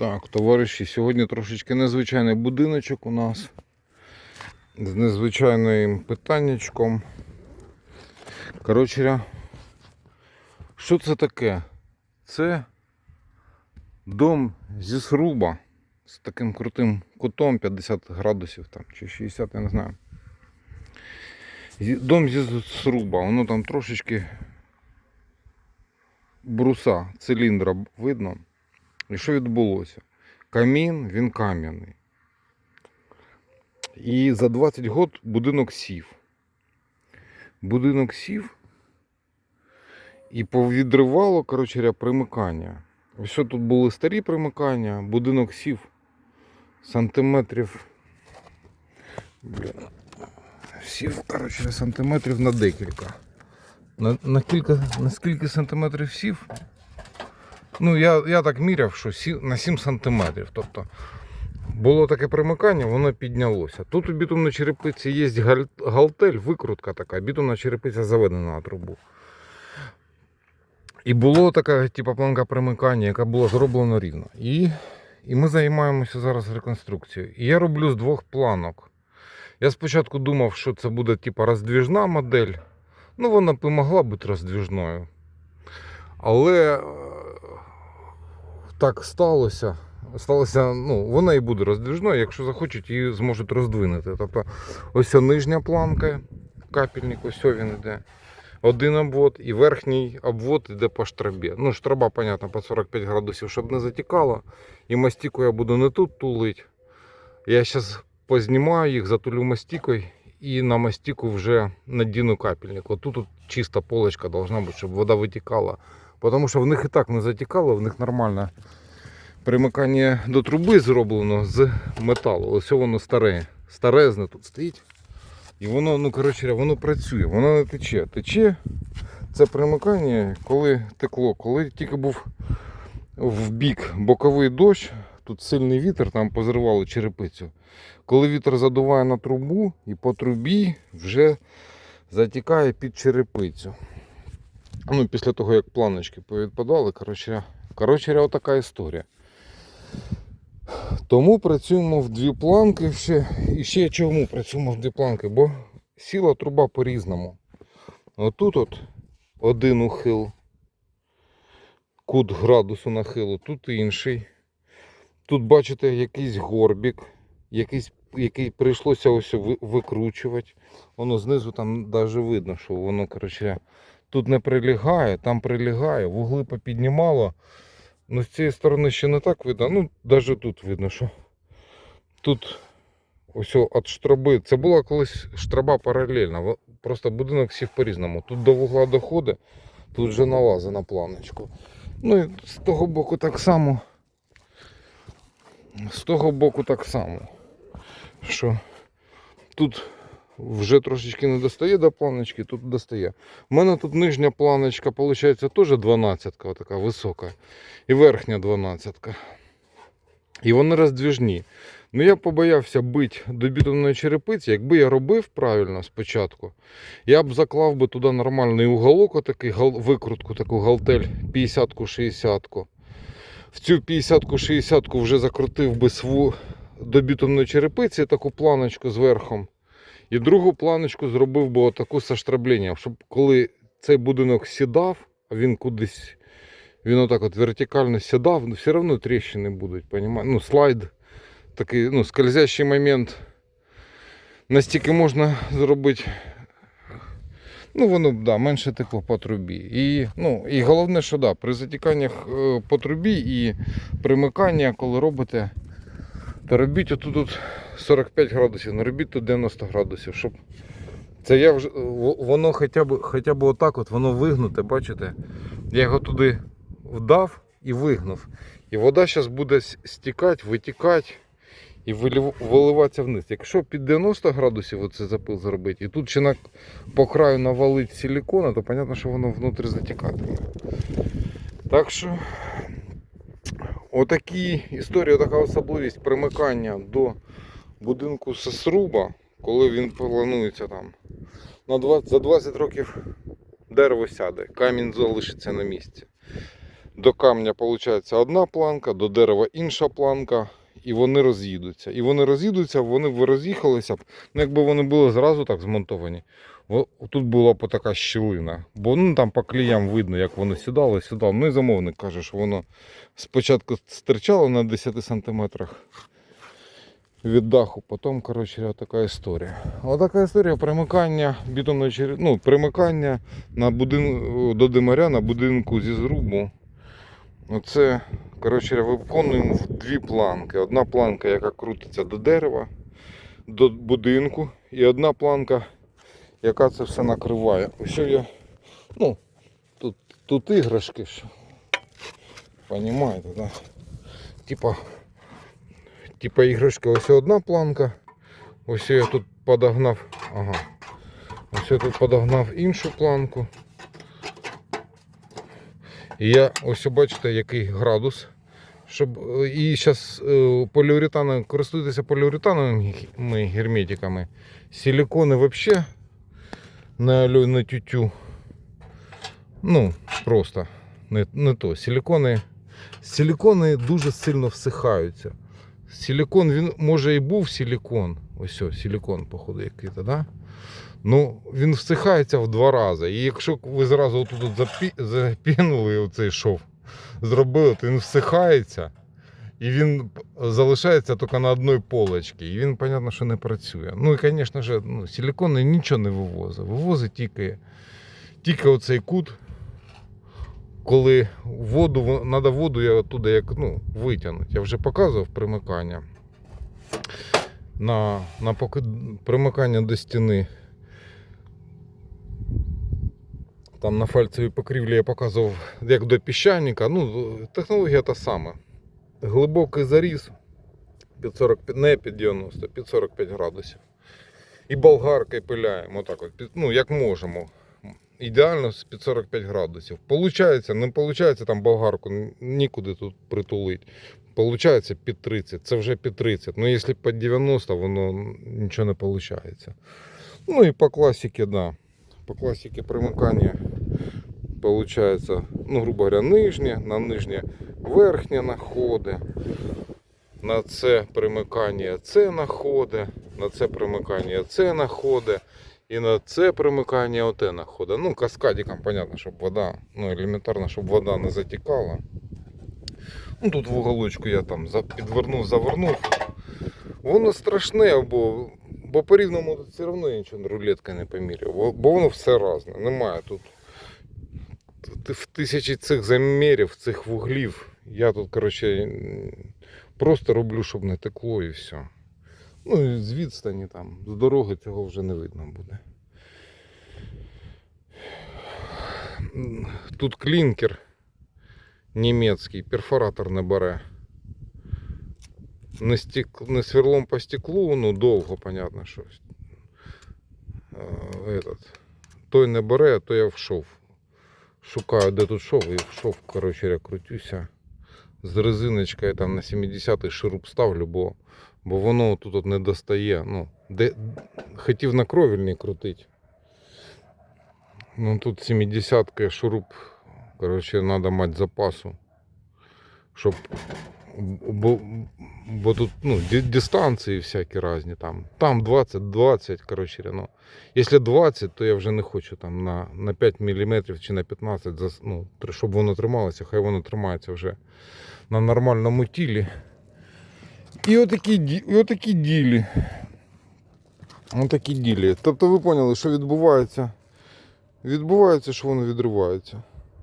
Так, товариші, сьогодні трошечки незвичайний будиночок у нас. З незвичайним питаннячком. Коротше, що це таке? Це дом зі сруба з таким крутим кутом 50 градусів там, чи 60, я не знаю. Дом зі сруба, воно там трошечки бруса, циліндра видно. І що відбулося? Камін, він кам'яний. І за 20 год будинок сів. Будинок сів і повідривало, коротше, примикання. Ось тут були старі примикання, будинок сів сантиметрів. Блін. Сів, коротше, сантиметрів на декілька. На, на, кілька, на скільки сантиметрів сів? Ну, я, я так міряв, що сі- на 7 сантиметрів. Тобто було таке примикання, воно піднялося. Тут у бітумній черепиці є галь- галтель, викрутка така, бітумна черепиця заведена на трубу. І було така, типу, планка примикання, яка була зроблена рівно. І, і ми займаємося зараз реконструкцією. І я роблю з двох планок. Я спочатку думав, що це буде типу, роздвіжна модель. Ну, вона б і могла бути роздвіжною. Але так сталося. Сталося, ну, вона і буде роздвіжною, якщо захочуть, її зможуть роздвинути. Тобто ось нижня планка, капельник, ось він йде. Один обвод і верхній обвод йде по штрабі. Ну, штраба, понятно, по 45 градусів, щоб не затікало. І мастіку я буду не тут тулити. Я зараз познімаю їх, затулю мастікою і на мастіку вже надіну капельник. Отут тут чиста полочка должна бути, щоб вода витікала. Тому що в них і так не затікало, в них нормально примикання до труби зроблено з металу. Ось воно старе. Старезне тут стоїть. І воно, ну коротше, воно працює, воно не тече. Тече це примикання, коли текло, коли тільки був в бік боковий дощ, тут сильний вітер, там позривало черепицю. Коли вітер задуває на трубу і по трубі вже затікає під черепицю. Ну, після того, як планочки повідпадали, коротше, коротше, отака історія. Тому працюємо в дві планки ще. І ще чому працюємо в дві планки? Бо сіла труба по-різному. Отут от один ухил, кут градусу нахилу, тут інший. Тут бачите якийсь горбік, якийсь, який прийшлося ось викручувати. Воно знизу там навіть видно, що воно коротше, тут не прилягає, там прилягає, вугли попіднімало. Ну, з цієї сторони ще не так видно. Ну, навіть тут видно, що тут ось від штраби. Це була колись штраба паралельна. Просто будинок сів по-різному. Тут до вугла доходить, тут вже налазить на планочку. Ну і з того боку так само. З того боку так само. Що тут вже трошечки не достає до планочки, тут достає. У мене тут нижня планочка, виходить, теж 12 така висока. І верхня 12. -ка. І вони роздвіжні. Ну я побоявся бити до бітумної черепиці. Якби я робив правильно спочатку, я б заклав би туди нормальний уголок, отакий, викрутку, таку галтель 50-ку, 60-ку. В цю 50-ку, 60-ку вже закрутив би сву до бітумної черепиці таку планочку з верхом. І другу планочку зробив би отаку со штраблінням, щоб коли цей будинок сідав, а він кудись, він отак от вертикально сідав, ну все одно тріщини будуть? Ну, слайд, такий, ну, скользящий момент. Настільки можна зробити. Ну, воно да, менше текло по трубі. І, ну, і головне, що да, при затіканнях е, по трубі і примикання, коли робите, то робіть отут от 45 градусів, не робіть тут 90 градусів, щоб це я вже воно хоча б хоча б отак от воно вигнуте, бачите? Я його туди вдав і вигнув. І вода зараз буде стікати, витікати і виливатися вниз. Якщо під 90 градусів оце запил зробити, і тут ще на, по краю навалить силікона, то зрозуміло, що воно внутрі затікатиме. Так що отакі історії, така особливість примикання до будинку сесруба, коли він планується там на 20, за 20 років дерево сяде, камінь залишиться на місці. До камня виходить одна планка, до дерева інша планка, і вони роз'їдуться. І вони роз'їдуться, вони б роз'їхалися б, ну якби вони були зразу так змонтовані. Тут була така щілина. Бо ну, там по кліям видно, як воно сідало, сідало. Ну і замовник каже, що воно спочатку стирчало на 10 сантиметрах від даху, потім, коротше, така історія. Отака історія примикання бітумної ну, примикання на будин... до димаря на будинку зі зрубу. Оце, коротше, виконуємо в дві планки. Одна планка, яка крутиться до дерева, до будинку, і одна планка, яка це все накриває. Ось я, ну, тут, тут іграшки ж. Понімаєте, да? Типа, типа іграшки, ось одна планка. Ось я тут подогнав. Ага. Ось я тут подогнав іншу планку. І я ось бачите, який градус. Щоб, е, і зараз поліуретаном, користуйтеся поліуретановими герметиками. Силикони взагалі на на тютю. Ну, просто не, не то. Силикони, силикони дуже сильно всихаються. Силикон, він може і був силикон. Ось о, силикон, походу, який-то, да? Ну, він всихається в два рази. І якщо ви зразу отут запі... запінули оцей шов, зробили, то він всихається. І він залишається тільки на одній полочці. І він, понятно, що не працює. Ну і, звісно ж, ну, силикон нічого не вивозить. Вивозить тільки, тільки оцей кут, коли воду, треба воду я оттуда як, ну, витягнути. Я вже показував примикання. На, на примикання до стіни. Там на фальцевій покрівлі я показував як до піщаника. Ну, технологія та сама. Глибокий заріз під 45, не під 90, під 45 градусів. І болгаркою пиляємо, отак от, ну як можемо. Ідеально під 45 градусів. Получається, не виходить там болгарку нікуди тут притулити. Получається під 30, це вже під 30. Ну якщо під 90, воно нічого не виходить. Ну і по класіки, да. По класіки примикання получается, ну, грубо говоря, нижнє, на нижнє верхнє находи. На це примикання це находи, на це примикання це находи. І на це примикання оте находи. Ну, каскадиком, понятно, щоб вода, ну, елементарно, щоб вода не затікала. Ну, тут в уголочку я там підвернув, завернув. Воно страшне, бо, бо по рівному все одно я нічого рулеткою не поміряв. Бо, воно все разне. Немає тут в тисячі цих замірів, цих вуглів. Я тут, коротше, просто роблю, щоб не текло і все. Ну і з відстані там, з дороги цього вже не видно буде. Тут клінкер німецький, перфоратор не бере. Не, стек... не сверлом по стеклу, ну довго, понятно, що. Е, Этот. Той не бере, а то я в шов. Шукаю, де тут шов, і в шов, коротше, я крутюся. З резиночкою там на 70-й шуруп ставлю, бо, бо воно тут от не достає. Ну, де, хотів на кровельні крутити. Ну тут 70 шуруп, коротше, треба мати запасу. Щоб бо, бо тут ну, дистанції всякі різні там. Там 20, 20, коротше, ну. Якщо 20, то я вже не хочу там на, на 5 мм чи на 15, зас- ну, щоб воно трималося, хай воно тримається вже на нормальному тілі. І отакі, і отакі ділі. Отакі ділі. Тобто ви поняли, що відбувається. Відбувається, що воно відривається.